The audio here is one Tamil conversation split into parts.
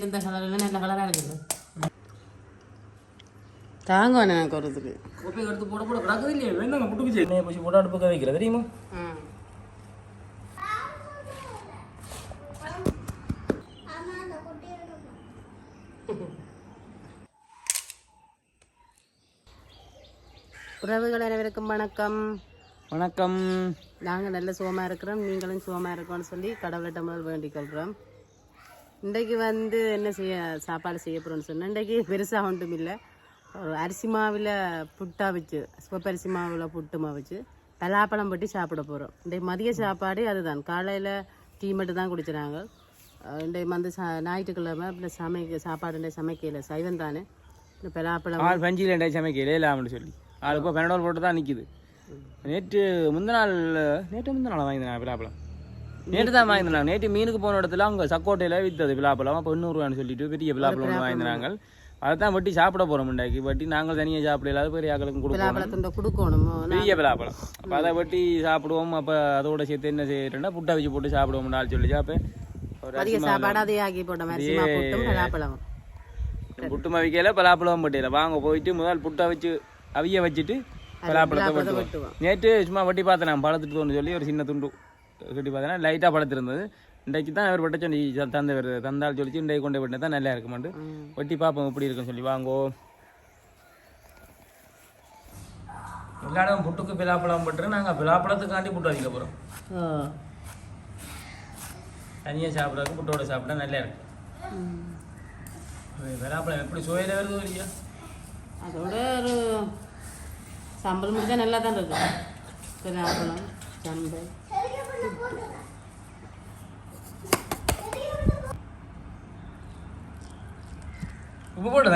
இருந்த கலரில் நல்ல கலராக இருக்குது தாங்க எனக்கு வரதுக்கு கோப்பை எடுத்து போட போட கிடக்குது இல்லையா வேண்டாங்க புட்டுக்குச்சு எண்ணெயை பூசி போட்டு அடுப்புக்க வைக்கிற தெரியுமா உறவுகள் அனைவருக்கும் வணக்கம் வணக்கம் நாங்கள் நல்ல சுகமாக இருக்கிறோம் நீங்களும் சுகமாக இருக்கோம்னு சொல்லி கடவுள்கிட்ட முதல் வேண்டிக் கொள்கிறோம் இன்றைக்கு வந்து என்ன செய்ய சாப்பாடு செய்ய போகிறோம்னு சொன்னேன் இன்றைக்கு பெருசாக ஒன்றும் இல்லை. ஒரு அரிசி மாவில் புட்டா வச்சு சிவப்பரிசி மாவில் புட்டு மாவு வச்சு பலாப்பழம் பட்டி சாப்பிட போகிறோம் இன்றைக்கு மதிய சாப்பாடு அதுதான். காலையில் டீ மட்டும் தான் குடிச்சினாங்க இன்றைக்கு வந்து சா ஞாயிற்றுக்கிழமை அப்புறம் சமைக்க சாப்பாடு சமைக்கல. சைவம் தானே. இந்த பலாப்பழம். ஆள் பஞ்சில் ரெண்டாய் சமைக்கல இல்லாமனு சொல்லி. ஆள் இப்போ பெனடோல் போட்டு தான் நிற்கிது நேற்று முந்தின நாள் நேற்று முந்தின நாள் வாங்கியிருந்தேன் பிலாப்பழம். நேற்று தான் வாங்கியிருந்தாங்க. நேற்று மீனுக்கு போன இடத்துல அவங்க சக்கோட்டையில் வித்தது பிலாப்பழம் அப்போ எண்ணூறுவான்னு சொல்லிட்டு பெரிய பிலாப்பழம் ஒன்று வாங்கியிருந்தாங்க. அதை தான் வெட்டி சாப்பிட போகிறோம் முண்டாக்கி. வெட்டி நாங்கள் தனியாக சாப்பிட இல்லாத பெரிய ஆக்களுக்கும் பலாப்பழத்தை கொடுக்கணுமோ. பெரிய பிலாப்பழம் அப்போ அதை வெட்டி சாப்பிடுவோம். அப்போ அதோட சேர்த்து என்ன செய்யறேன்னா புட்டை வச்சு போட்டு சாப்பிடுவோம் நாள் சொல்லி அப்போ புட்டு மவிக்கையில் பலாப்பழம் பட்டியல வாங்க போயிட்டு முதல் புட்டை வச்சு அவிய வச்சுட்டு பலாப்பழத்தை வெட்டுவோம். நேற்று சும்மா வட்டி பார்த்தேன். நான் பழத்துட்டு சொல்லி ஒரு சின்ன துண்டு. கட்டி பார்த்தேன்னா லைட்டாக பழத்திருந்தது இன்றைக்கு தான் அவர் வெட்ட சொல்லி தந்த தந்தால் சொல்லிச்சு இன்றைக்கு கொண்டு வெட்டினா தான் நல்லா இருக்குமாண்டு. வெட்டி பார்ப்போம் எப்படி இருக்குன்னு சொல்லி. வாங்கோ. எல்லா இடம் புட்டுக்கு பிலாப்பழம் பட்டு நாங்கள் பிலாப்பழத்துக்காண்டி புட்டு அதிக போகிறோம் தனியாக சாப்பிட்றதுக்கு புட்டோட சாப்பிட்டா நல்லா இருக்கு. பிலாப்பழம் எப்படி சுவையில் வருது இல்லையா அதோட ஒரு சம்பல் முடிஞ்சா நல்லா தான் இருக்கு பலாப்பழம் சம்பல். உப்பு போட்டு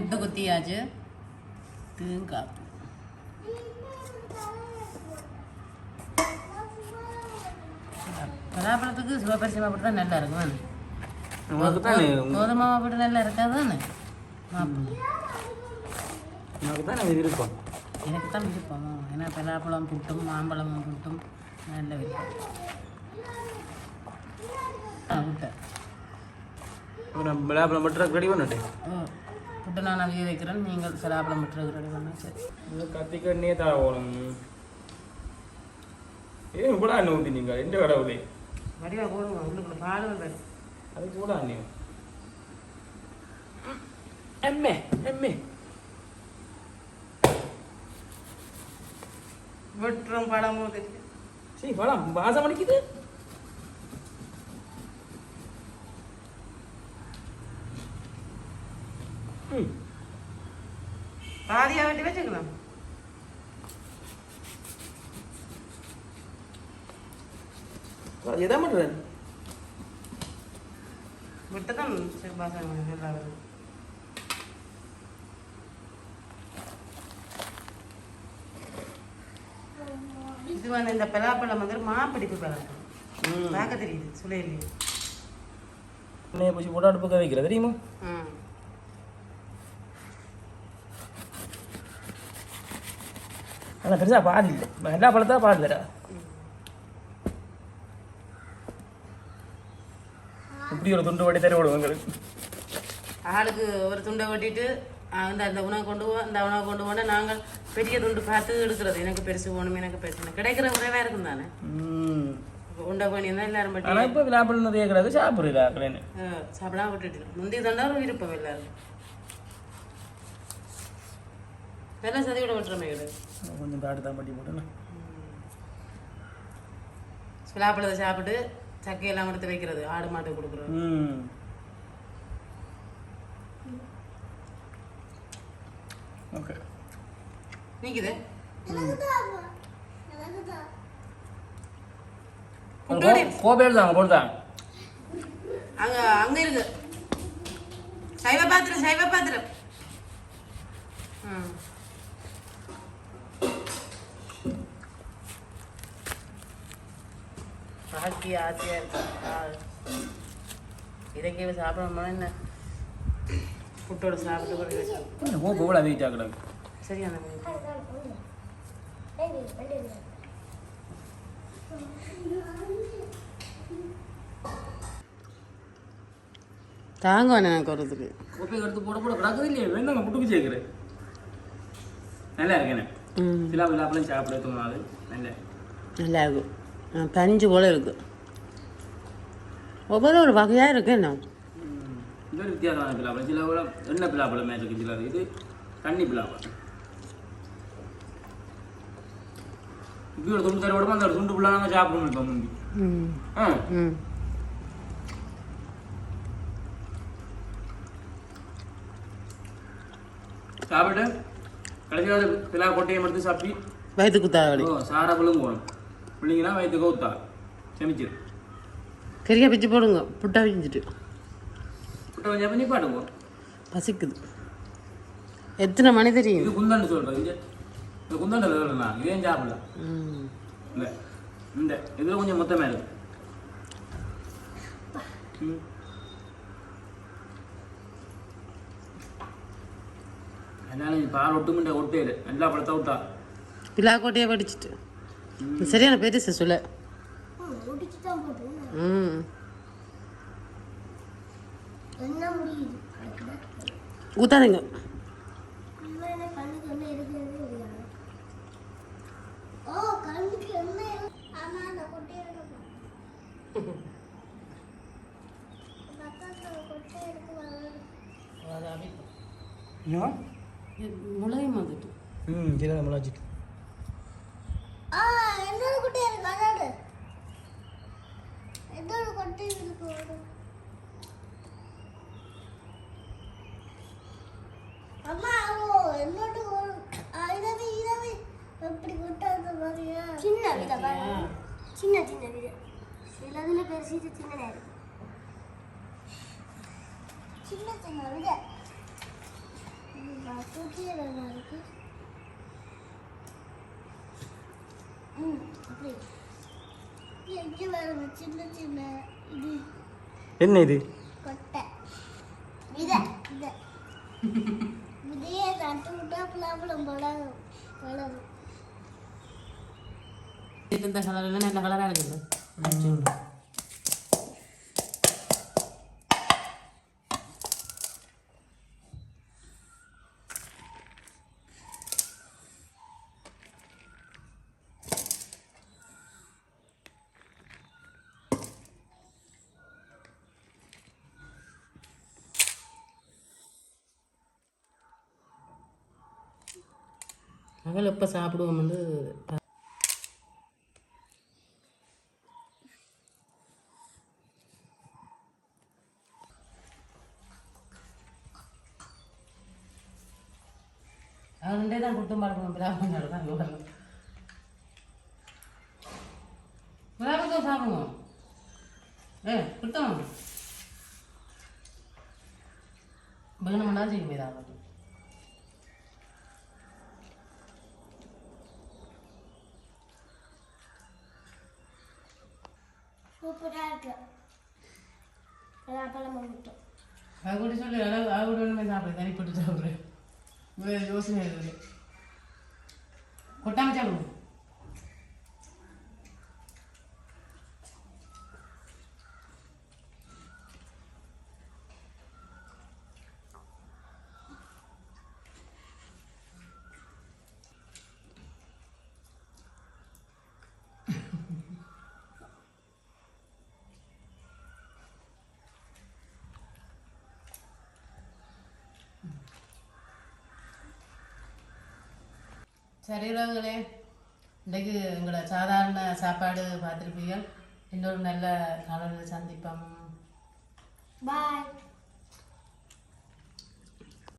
புட்டு குத்தியாச்சு. தேங்காய் பலாப்பழத்துக்கு சிவப்பரிசி மாப்பிட்டு தான் நல்லா இருக்கும் கோதுமை மாப்பிட்டு நல்லா இருக்காது தானே மாப்பிள்ளை தானே விருப்பம்? எனக்கு தான் விருப்பம். ஏன்னா பலாப்பழம் புட்டும் மாம்பழமும் புட்டும் நல்ல விருப்பம். பிலாப்பழம் மட்டும் ரெடி புட்டு நான் அவிய வைக்கிறேன் நீங்கள் ரெடி பண்ணா சரி கத்திக்கண்ணே தாவணும் ஏன் கூட அண்ணன் ஊற்றி நீங்கள் எந்த கடவுளே வடிவா போடுங்க உள்ளுக்குள்ள பால் வரும் அது கூட அண்ணியும் எம்மே எம்மே வெட்டுறோம் பழமும் தெரியும் சரி பழம் வாசம் அடிக்குது பாதியாக வெட்டி வச்சுக்கலாம் எதை பண்ணுறேன் விட்டு தான் சரி பாசம் நல்லா வருது இது வந்து இந்த பலாப்பழம் வந்து மாப்பிடிப்பு பலாப்பழம் பார்க்க தெரியுது சுளையிலேயே எண்ணெயை பூசி போட்டு அடுப்புக்க வைக்கிற தெரியுமா ஆனால் பெருசாக பால் இல்லை எல்லா பழத்தா பால் இப்படி ஒரு துண்டு வட்டி தர விடுவோம் எங்களுக்கு ஆளுக்கு ஒரு துண்டை வெட்டிட்டு அந்த அந்த உணவு கொண்டு போ அந்த உணவு கொண்டு போனா நாங்கள் பெரிய துண்டு பார்த்து எடுக்கிறது எனக்கு பெருசு வேணும் எனக்கு பெருசு. கிடைக்கிற குறைவா இருக்கும் தானே உண்டை பண்ணி தான் எல்லாரும் பட்டி இப்போ விழாப்பழம் நிறைய கிடையாது சாப்பிடுறா கடைன்னு அஹ், சாப்பிடாம விட்டுட்டு முந்தைய தண்டா விருப்பம் எல்லாரும் நல்லா சதி விட விட்டுறமே கிடையாது கொஞ்சம் தாட்டு தான் பட்டி போட்டேன்னா சுலாப்பழத்தை சாப்பிட்டு சக்கையெல்லாம் எடுத்து வைக்கிறது ஆடு மாட்டு கொடுக்குறது. ம். ஓகே. நீக்குது. அங்க அங்க இருக்கு. சைவ பாத்திரம் சைவ பாத்திரம். ம். ஆசையா இருக்கு ஆ. இதைக்கே சாப்பிடணுமா என்ன? புட்டோட சாப்பிட்டு கோப்பை கூட வெயிட் ஆகக்கூடாது சரி அந்த மாதிரி. தாங்க வேணாம் எனக்கு வரதுக்கு கோப்பை எடுத்து போட போட கிடக்குது இல்லையே? வேண்டாம் புட்டுக்கு சேர்க்குறேன். நல்லா இருக்கேனே. சிலா விழாப்பழம் சாப்பிட தோணாது நல்ல. நல்லா இருக்கும். பஞ்சு போல இருக்கு. ஒவ்வொரு ஒரு வகையாக இருக்கு என்ன? இது ஒரு வித்தியாசமான பிலாப்பழம் சில கூட எண்ணெய் இருக்கு சில இது தண்ணி பிலாப்பழம் இப்படி ஒரு துண்டு தர விடமா? அந்த ஒரு துண்டு பிள்ளை நாங்கள் சாப்பிடணும் இப்போ முந்தி. ம். ஆ? ம். சாப்பிட்டு கடைசியாக பிலா கொட்டையை எடுத்து சாப்பிட்டு வயிற்று குத்தாவளி ஓ சாரா விழுங்குவோம் பிள்ளைங்கன்னா வயிற்று கவுத்தா செமிச்சிரு கறியா பிச்சு போடுங்க புட்டா பிஞ்சிட்டு புட்டை கொஞ்சம் பண்ணி பாடுவோம் பசிக்குது எத்தனை மணி தெரியும் இது குந்தாண்டு சொல்கிறேன் இது இந்த குந்தாண்டு வேணும்னா இதையும் சாப்பிடலாம் ம் இந்த இந்த இதில் கொஞ்சம் மொத்தமாக இருக்கு ம். அதனால நீ பால் ஒட்டுமுண்ட ஒட்டேரு எல்லா பழத்தை விட்டா பிலா கோட்டையை படிச்சுட்டு சரியான பெருசு சொல்ல. ம். என்ன முடியுது ஊத்தாதீங்க முளையும் வந்துட்டு ம் சரி மிளாச்சிட்டு ஆ கொட்டை இருக்கு அதாடு கொட்டை இருக்கு. அம்மா ஓ என்னோட ஒரு இதவே இதவே எப்படி கொட்டை அந்த மாதிரியா? சின்ன வித சின்ன சின்ன வித. சிலதுல பெருசு இது சின்னதா இருக்கு. சின்ன சின்ன வித. தூக்கியே நல்லா இருக்கு ம் அப்படி எங்கே வேறு சின்ன சின்ன இது என்ன இது கொட்டை வித வித விதையை நட்டு விட்டா பலாப்பழம் வளரும் வளரும். இந்த கலரில் நல்ல கலராக இருக்குது. அவள் எப்போ சாப்பிடுவோம் வந்து அவன்டே தான் குட்டும் பழக்கணும் பிராமணர் தான் சூப்பராக இருக்கு. பலாப்பழம் மட்டும் அது கூட சொல்லு அளவு அது கூட ஒன்றுமே சாப்பிடு தனிப்பட்டு சாப்பிட்றேன் யோசனை இருக்குது சாப்பிடுவோம் சரி உறவுகளே இன்றைக்கு எங்களோட சாதாரண சாப்பாடு பார்த்துருப்பீங்க இன்னொரு நல்ல காலையில் சந்திப்போம். பாய்